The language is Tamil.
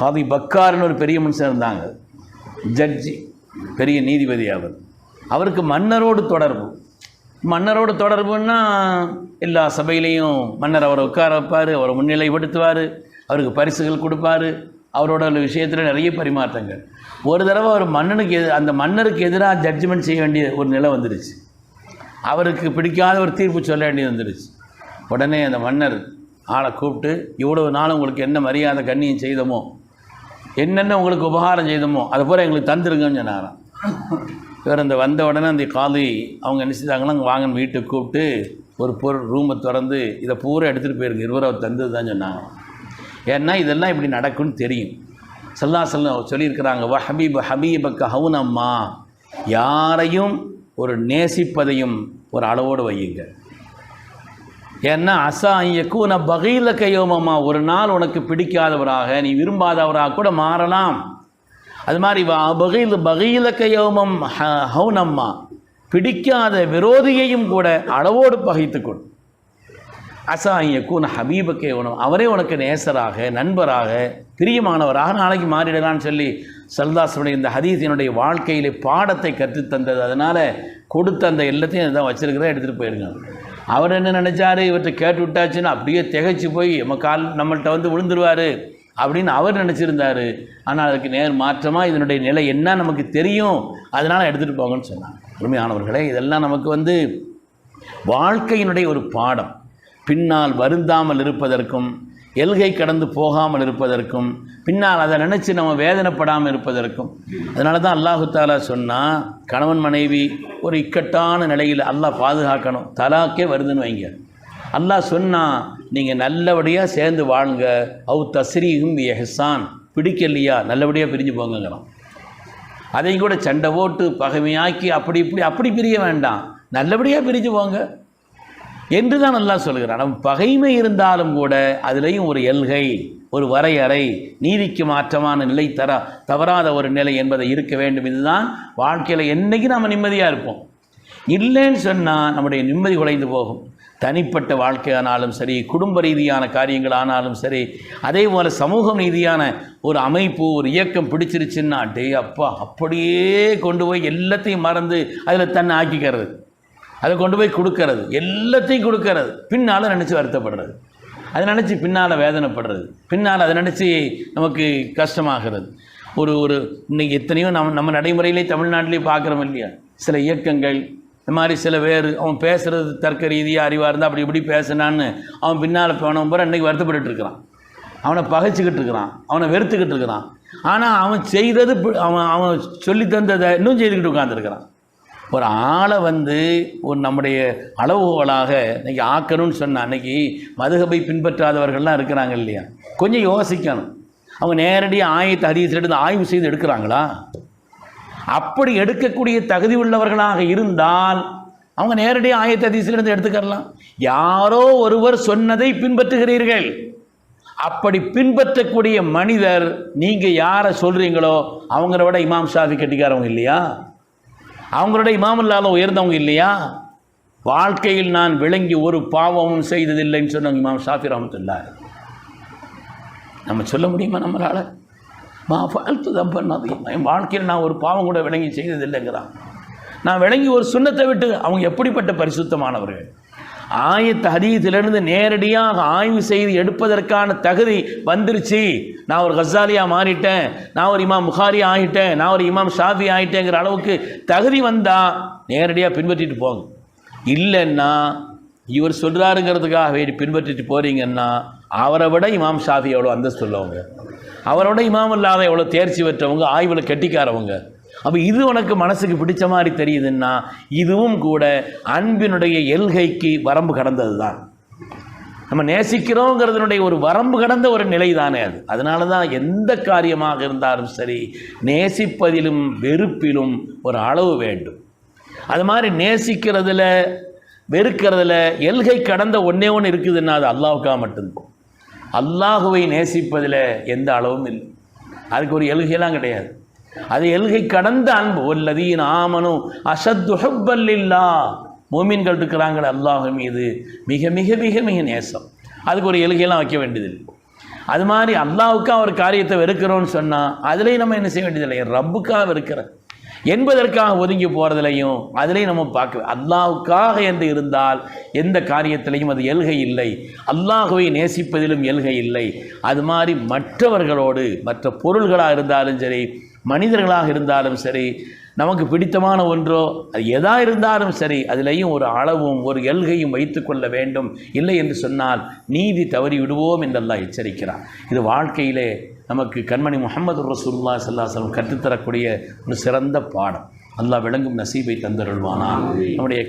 காதி பக்கார்னு ஒரு பெரிய மனுஷன் இருந்தாங்க. ஜட்ஜி பெரிய நீதிபதி அவர். அவருக்கு மன்னரோடு தொடர்பு. மன்னரோடு தொடர்புன்னா எல்லா சபையிலையும் மன்னர் அவரை உட்கார வைப்பார் அவரை முன்னிலைப்படுத்துவார் அவருக்கு பரிசுகள் கொடுப்பாரு. அவரோட விஷயத்தில் நிறைய பரிமாற்றங்கள். ஒரு தடவை அவர் மன்னனுக்கு எது அந்த மன்னருக்கு எதிராக ஜட்ஜ்மெண்ட் செய்ய வேண்டிய ஒரு நிலை வந்துடுச்சு அவருக்கு பிடிக்காத ஒரு தீர்ப்பு சொல்ல வேண்டியது வந்துருச்சு. உடனே அந்த மன்னர் ஆளை கூப்பிட்டு இவ்வளவு நாள் உங்களுக்கு என்ன மரியாதை கண்ணியம் செய்தமோ என்னென்ன உங்களுக்கு உபகாரம் செய்தோமோ அது பூரா எங்களுக்கு தந்துருங்கன்னு சொன்னாராம். இவர் அந்த வந்த உடனே அந்த காலி அவங்க என்ன செஞ்சாங்கன்னா அங்கே வாங்கன்னு வீட்டுக்கு கூப்பிட்டு ஒரு பொருள் ரூமை திறந்து இதை பூரா எடுத்துகிட்டு போயிருக்கு. இருவர் அவர் தந்தது தான் சொன்னாங்க ஏன்னா இதெல்லாம் இப்படி நடக்கும்னு தெரியும். சல்லா செல்ல சொல்லியிருக்கிறாங்க வ ஹபீப் ஹபீபக்க ஹவுனம்மா. யாரையும் ஒரு நேசிப்பதையும் ஒரு அளவோடு வையுங்க ஏன்னா அசா ஐயக்கூன பகீல கையோமம்மா ஒரு நாள் உனக்கு பிடிக்காதவராக நீ விரும்பாதவராக கூட மாறலாம். அது மாதிரி வா பகையில் பகீல கையோமம் ஹ- ஹவுனம்மா பிடிக்காத விரோதியையும் கூட அளவோடு பகைத்துக்கொள். அசா ஐயக்கூன ஹபீபக்கே உணவு அவரே உனக்கு நேசராக நண்பராக பிரியமானவராக நாளைக்கு மாறிடலான்னு சொல்லி சல்தாசனுடைய இந்த ஹதீஸினுடைய வாழ்க்கையிலே பாடத்தை கற்றுத்தந்தது. அதனால் கொடுத்த அந்த எல்லாத்தையும் இதான் வச்சிருக்கிறத எடுத்துகிட்டு போயிருங்க. அவர் என்ன நினச்சாரு? இவற்றை கேட்டு விட்டாச்சுன்னு அப்படியே திகைச்சு போய் நம்ம கால் நம்மள்கிட்ட வந்து விழுந்துருவார் அப்படின்னு அவர் நினச்சிருந்தாரு. ஆனால் அதுக்கு நேர் மாற்றமாக இதனுடைய நிலை என்ன நமக்கு தெரியும்? அதனால் எடுத்துகிட்டு போங்கன்னு சொன்னாங்க. உண்மையானவர்களே இதெல்லாம் நமக்கு வந்து வாழ்க்கையினுடைய ஒரு பாடம். பின்னால் வருந்தாமல் இருப்பதற்கும் எல்கை கடந்து போகாமல் இருப்பதற்கும் பின்னால் அதை நினச்சி நம்ம வேதனைப்படாமல் இருப்பதற்கும். அதனால தான் அல்லாஹு தாலா சொன்னால் கணவன் மனைவி ஒரு இக்கட்டான நிலையில் அல்லாஹ் பாதுகாக்கணும். தலாக்கே வருதுன்னு வைங்க. அல்லாஹ் சொன்னால் நீங்கள் நல்லபடியாக சேர்ந்து வாழுங்க. அவு தஸ்ரீகும் எஹசான். பிடிக்கலையா? நல்லபடியாக பிரிஞ்சு போங்கங்கிறோம் அதையும் கூட சண்டை போட்டு பகைமையாக்கி அப்படி இப்படி அப்படி பிரிய வேண்டாம். நல்லபடியாக பிரிஞ்சு போங்க. என்று தான் நல்லா சொல்கிறான் நம்ம பகைமை இருந்தாலும் கூட அதுலேயும் ஒரு எல்கை ஒரு வரையறை நீதிக்கு மாற்றமான நிலை தர தவறாத ஒரு நிலை என்பதை இருக்க வேண்டும். இதுதான் வாழ்க்கையில் என்னைக்கு நாம் நிம்மதியாக இருப்போம். இல்லைன்னு சொன்னால் நம்முடைய நிம்மதி குலைந்து போகும். தனிப்பட்ட வாழ்க்கையானாலும் சரி குடும்ப ரீதியான காரியங்கள் ஆனாலும் சரி அதே போல் சமூகம் ரீதியான ஒரு அமைப்பு ஒரு இயக்கம் பிடிச்சிருச்சுன்னா டே அப்பா அப்படியே கொண்டு போய் எல்லாத்தையும் மறந்து அதில் தன்னை ஆக்கிக்கிறது. அதை கொண்டு போய் கொடுக்கறது. எல்லாத்தையும் கொடுக்கறது. பின்னால் நினச்சி வருத்தப்படுறது. அதை நினச்சி பின்னால் வேதனைப்படுறது. பின்னால் அதை நினச்சி நமக்கு கஷ்டமாகிறது. ஒரு ஒரு இன்னைக்கு எத்தனையோ நம்ம நம்ம நடைமுறையிலே தமிழ்நாட்டிலே பார்க்குறோம் இல்லையா? சில இயக்கங்கள் இந்த மாதிரி சில பேர் அவன் பேசுகிறது தர்க்க ரீதியாக அறிவாக இருந்தால் அப்படி இப்படி பேசினான்னு அவன் பின்னால் போனவன் பூரா இன்றைக்கி வருத்தப்பட்டுட்டு இருக்கிறான். அவனை பகைச்சிக்கிட்டு இருக்கிறான். அவனை வெறுத்துக்கிட்டு இருக்கிறான். ஆனால் அவன் செய்தது பி- அவன் அவன் சொல்லி தந்ததை இன்னும் செய்துக்கிட்டு உட்காந்துருக்கிறான் ஒரு ஆளை வந்து ஒரு நம்முடைய அளவுகோலாக இன்னைக்கு ஆக்கணும்னு சொன்ன அன்னைக்கு மதுகபை பின்பற்றாதவர்கள்லாம் இருக்கிறாங்க இல்லையா? கொஞ்சம் யோசிக்கணும். அவங்க நேரடியாக ஆயத்தை ஹதீஸில் எடுத்து ஆய்வு செய்து எடுக்கிறாங்களா? அப்படி எடுக்கக்கூடிய தகுதி உள்ளவர்களாக இருந்தால் அவங்க நேரடியாக ஆயத்த அதிசிலிருந்து எடுத்துக்கலாம் யாரோ ஒருவர் சொன்னதை பின்பற்றுகிறீர்கள். அப்படி பின்பற்றக்கூடிய மனிதர் நீங்கள் யாரை சொல்கிறீங்களோ அவங்கள விட இமாம் ஷாஃபி கட்டிக்காரவங்க இல்லையா? அவங்களோட இமாம் இல்லாத உயர்ந்தவங்க இல்லையா? வாழ்க்கையில் நான் விளங்கி ஒரு பாவமும் செய்ததில்லைன்னு சொன்னவங்க இமாம் ஷாஃபி ரஹமத்துல்லா நம்ம சொல்ல முடியுமா நம்மளால்? மா ஃபால்த்து தான் பண்ணாது என் வாழ்க்கையில் நான் ஒரு பாவம் கூட விளங்கி செய்ததில்லைங்கிறான். நான் விளங்கி ஒரு சுண்ணத்தை விட்டு அவங்க எப்படிப்பட்ட பரிசுத்தமானவர்கள்? ஆயத்த ஹதீஸிலிருந்து நேரடியாக ஆய்வு செய்து எடுப்பதற்கான தகுதி வந்துருச்சு. நான் ஒரு கசாலியா மாறிட்டேன். நான் ஒரு இமாம் முகாரி ஆகிட்டேன் நான் ஒரு இமாம் ஷாஃபி ஆகிட்டேங்கிற அளவுக்கு தகுதி வந்தால் நேரடியாக பின்பற்றிட்டு போங்க. இல்லைன்னா இவர் சொல்கிறாருங்கிறதுக்காக வேண்டி பின்பற்றிட்டு போகிறீங்கன்னா அவரை விட இமாம் ஷாஃபி எவ்வளோ அந்தஸ்து உள்ளவங்க அவரோட இமாம் இல்லாத எவ்வளோ தேர்ச்சி பெற்றவங்க ஆய்வில் கெட்டிக்காரவங்க. அப்போ இது உனக்கு மனசுக்கு பிடிச்ச மாதிரி தெரியுதுன்னா இதுவும் கூட அன்பினுடைய எல்கைக்கு வரம்பு கடந்தது தான் நம்ம நேசிக்கிறோங்கிறதுனுடைய ஒரு வரம்பு கடந்த ஒரு நிலை தானே அது. அதனால தான் எந்த காரியமாக இருந்தாலும் சரி நேசிப்பதிலும் வெறுப்பிலும் ஒரு அளவு வேண்டும். அது மாதிரி நேசிக்கிறதுல வெறுக்கிறதுல எல்கை கடந்த ஒன்றே ஒன்று இருக்குதுன்னா அது அல்லாவுக்காக மட்டும்தான். அல்லாஹுவை நேசிப்பதில் எந்த அளவும் இல்லை. அதுக்கு ஒரு எல்கையெல்லாம் கிடையாது. அது எல்கை கடந்த அன்பு. ஒல்லதீன் ஆமனும் அசத்து ஹுப்பல்லில்லா மோமீன்கள் இருக்கிறாங்களே அல்லாஹ் மீது. மிக மிக மிக மிக நேசம். அதுக்கு ஒரு எல்கையெல்லாம் வைக்க வேண்டியதில்லை. அது மாதிரி அல்லாவுக்காக ஒரு காரியத்தை வெறுக்கிறோன்னு சொன்னால் அதுலேயும் நம்ம என்ன செய்ய வேண்டியதில்லை? ரப்புக்காக வெறுக்கிறேன் என்பதற்காக ஒதுங்கி போகிறதுலையும் அதுலேயும் நம்ம பார்க்க அல்லாவுக்காக என்று இருந்தால் எந்த காரியத்திலையும் அது எல்கை இல்லை. அல்லாஹுவை நேசிப்பதிலும் எல்கை இல்லை. அது மாதிரி மற்றவர்களோடு மற்ற பொருள்களாக இருந்தாலும் சரி மனிதர்களாக இருந்தாலும் சரி நமக்கு பிடித்தமான ஒன்றோ அது எதா இருந்தாலும் சரி அதிலையும் ஒரு அளவும் ஒரு எல்கையும் வைத்துக்கொள்ள வேண்டும். இல்லை என்று சொன்னால் நீதி தவறி விடுவோம் என்றெல்லாம் எச்சரிக்கிறார். இது வாழ்க்கையிலே நமக்கு கண்மணி முகமது ரசூல்லா சல்லாஹலம் கற்றுத்தரக்கூடிய ஒரு சிறந்த பாடம். அல்லாஹ் விளங்கும் நசீபை தந்தருள்வானா நம்முடைய